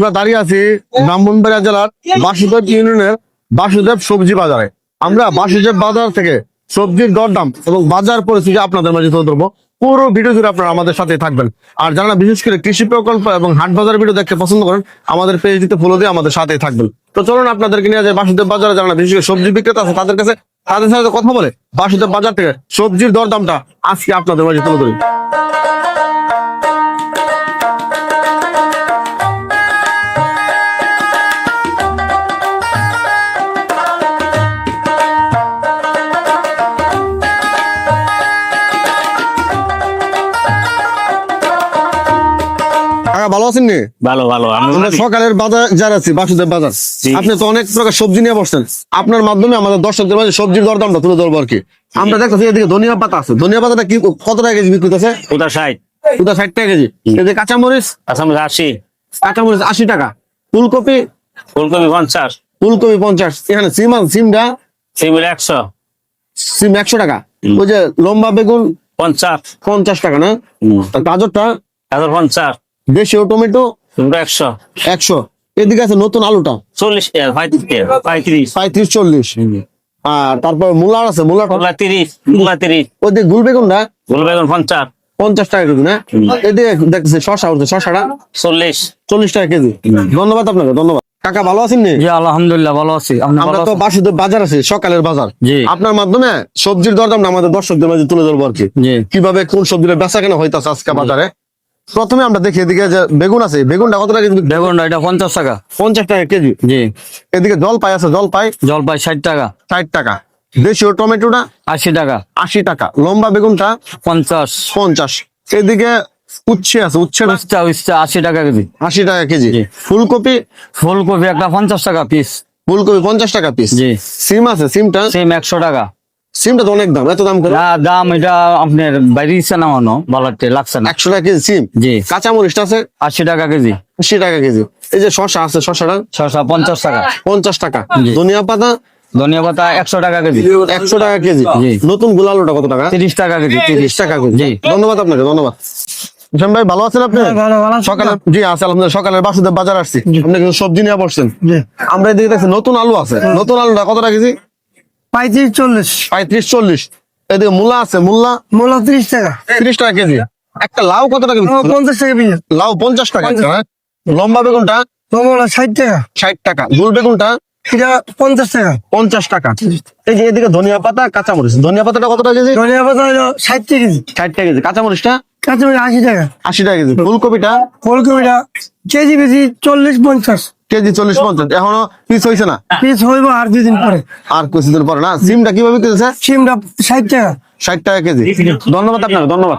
আমরা দাঁড়িয়ে আছি ব্রাহ্মণবাড়িয়া জেলার বাসুদেব ইউনিয়নের বাসুদেব সবজি বাজারে। আমরা বাসুদেব বাজার থেকে সবজির দরদাম এবং বাজার পরিস্থিতি আপনাদের মাঝে তুলে ধরবো। পুরো ভিডিও জুড়ে আপনারা আমাদের সাথে থাকবেন। আর যারা বিশেষ করে কৃষি প্রকল্প এবং হাট বাজার ভিডিও দেখতে পছন্দ করেন, আমাদের পেজটিতে ফলো দিয়ে আমাদের সাথে থাকবেন। তো চলুন আপনাদেরকে নিয়ে যায় বাসুদেব বাজারে। যারা বিশেষ করে সবজি বিক্রেতা আছে, তাদের কাছে তাদের সাথে কথা বলে বাসুদেব বাজার থেকে সবজির দরদামটা আজকে আপনাদের মাঝে তুলে ধরি। কাকা ভালো আছেন নি? ভালো ভালো আমরা সকালের বাজার আছি বাসুদেব বাজার। আপনি তো অনেক প্রকার সবজি নিয়ে বসছেন। আপনার মাধ্যমে আমাদের দর্শকদের মাঝে সবজির দরদামটা তুলে ধরবো আর কি। আমরা দেখতেছি এদিকে ধনিয়া পাতা আছে। ধনিয়া পাতাটা কি কত টাকা কেজি বিক্রি করতেছে কোথায় ষাট কোথা ষাট টাকা কেজি? এদিকে কাঁচামরিচ? আসাম আশি। কাঁচামরিচ আশি টাকা। ফুলকপি? ফুলকপি পঞ্চাশ। ফুলকপি পঞ্চাশ। এখানে সিম আছে সিমটা? সিমিল একশো। সিম একশো টাকা। ওই যে লম্বা বেগুন? পঞ্চাশ। পঞ্চাশ টাকা না? গাজরটা? গাজর পঞ্চাশ। দেশীয় টমেটো? একশো। একশো। এদিকে আছে নতুন আলুটা। চল্লিশ পঁয়ত্রিশ পঁয়ত্রিশ। পঁয়ত্রিশ চল্লিশ। আর তারপর মূলার আছে মূলা তিরিশ মূলা তিরিশ। ওই যে গুল বেগুনটা ফুল বেগুন পঞ্চাশ। পঞ্চাশ টাকা কেজি না? এদিকে দেখতেছি শশা উঠছে শশাটা চল্লিশ। চল্লিশ টাকা কেজি। ধন্যবাদ আপনাকে ধন্যবাদ। কাকা ভালো আছেন নি? জি আলহামদুলিল্লাহ ভালো আছি। আপনি আমরা তো? বাসুদেব বাজার আছে সকালের বাজার। জি। আপনার মাধ্যমে সবজির দরদাম আমাদের দর্শকদের মাঝে তুলে ধরবো আর কি। জি। কীভাবে কোন সবজিটা বেচা কেনা হইতাছে আজকে বাজারে? প্রথমে আমরা দেখি এদিকে যে বেগুন আছে বেগুনটা কত টাকা কেজি? বেগুন এটা পঞ্চাশ টাকা। পঞ্চাশ টাকা কেজি? জি। এদিকে জলপাই আছে জলপাই। জলপাই ষাট টাকা। ষাট টাকা। দেশীয় টমেটোটা? আশি টাকা। আশি টাকা। লম্বা বেগুনটা? পঞ্চাশ। পঞ্চাশ। এদিকে উচ্ছে আছে উস্তা উস্তা আশি টাকা কেজি। আশি টাকা কেজি। ফুলকপি? ফুলকপি একটা পঞ্চাশ টাকা পিস ফুলকপি পঞ্চাশ টাকা পিস জি। সিম আছে সিমটা? সিম একশো টাকা। সিমটা তো অনেক দাম এত দাম করে? না দাম এটা আপনার বাইরে ইচ্ছা না বালাতে লাগছে না। একশো টাকা কেজি সিম? জি। কাঁচামরিচটা আছে? আশি টাকা কেজি। আশি টাকা কেজি। এই যে শশা আছে শশাটা? ছশো পঞ্চাশ টাকা। পঞ্চাশ টাকা। ধনিয়া পাতা? ধনিয়া পাতা একশো টাকা কেজি। একশো টাকা কেজি। নতুন গুলালুটা কত টাকা? তিরিশ টাকা কেজি তিরিশ। টাকা কেজি। ধন্যবাদ আপনাকে ধন্যবাদ। হোসেন ভাই ভালো আছেন আপনি? ভালো ভালো আছি। সকালে জি আছে আলহামদুলিল্লাহ। সকালের বাসুদেব বাজার আসছি। আপনি কিছু সবজি নিয়ে বসছেন। আমরা এদিকে দেখছি নতুন আলু আছে। নতুন আলুটা কত টাকা কেজি? পঁয়ত্রিশ চল্লিশ। পঁয়ত্রিশ চল্লিশ। এদিকে মূলা আছে মূলা? মূলা ত্রিশ টাকা। তিরিশ টাকা কেজি। একটা লাউ কত টাকা? পঞ্চাশ টাকা পিস লাউ পঞ্চাশ টাকা হ্যাঁ? লম্বা বেগুনটা? কমলা ষাট টাকা। ষাট টাকা। গুল বেগুনটা? এটা পঞ্চাশ টাকা। পঞ্চাশ টাকা। এই যে এদিকে ধনিয়া পাতা কাঁচামরিচ। ধনিয়া পাতাটা কত টাকা কেজি? ধনিয়া পাতা হলো ষাট টাকা কেজি। ষাট টাকা কেজি। কাঁচামরিচটা? কাঁচামরিচ আশি টাকা। আশি টাকা কেজি। ফুলকপিটা? ফুলকপিটা কেজি বেশি চল্লিশ পঞ্চাশ। কেজি চল্লিশ পঞ্চাশ। এখনও পিস হয়েছে না? পিস হইব আর দুদিন পরে। আর কিছুদিন পরে না? সিমটা কীভাবে কিনেছে সিমটা ষাট টাকা। ষাট টাকা কেজি। ধন্যবাদ আপনার ধন্যবাদ।